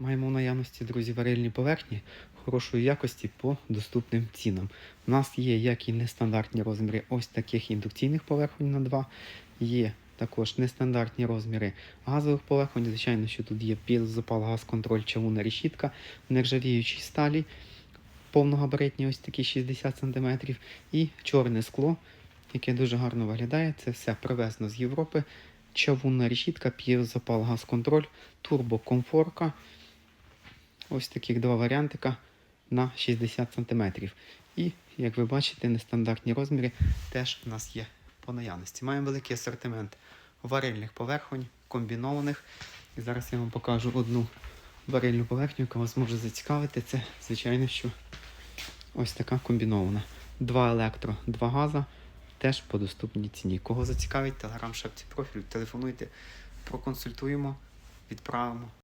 Маємо в наявності, друзі, варильні поверхні хорошої якості по доступним цінам. У нас є як і нестандартні розміри ось таких індукційних поверхонь на 2, є також нестандартні розміри газових поверхонь. Звичайно, що тут є пілозапал, газ-контроль, чавунна решітка, нержавіючі сталі, повногабаритні ось такі 60 см, і чорне скло, яке дуже гарно виглядає. Це все привезено з Європи. Чавунна решітка, п'єзопал, газ-контроль, турбокомфорка. Ось таких два варіантика на 60 см. І, як ви бачите, нестандартні розміри теж у нас є по наявності. Маємо великий асортимент варильних поверхонь, комбінованих. І зараз я вам покажу одну варильну поверхню, яка вас може зацікавити. Це, звичайно, що ось така комбінована. Два електро, два газа. Теж по доступній ціні. Кого зацікавить, телеграм шапці профіль, телефонуйте, проконсультуємо, відправимо.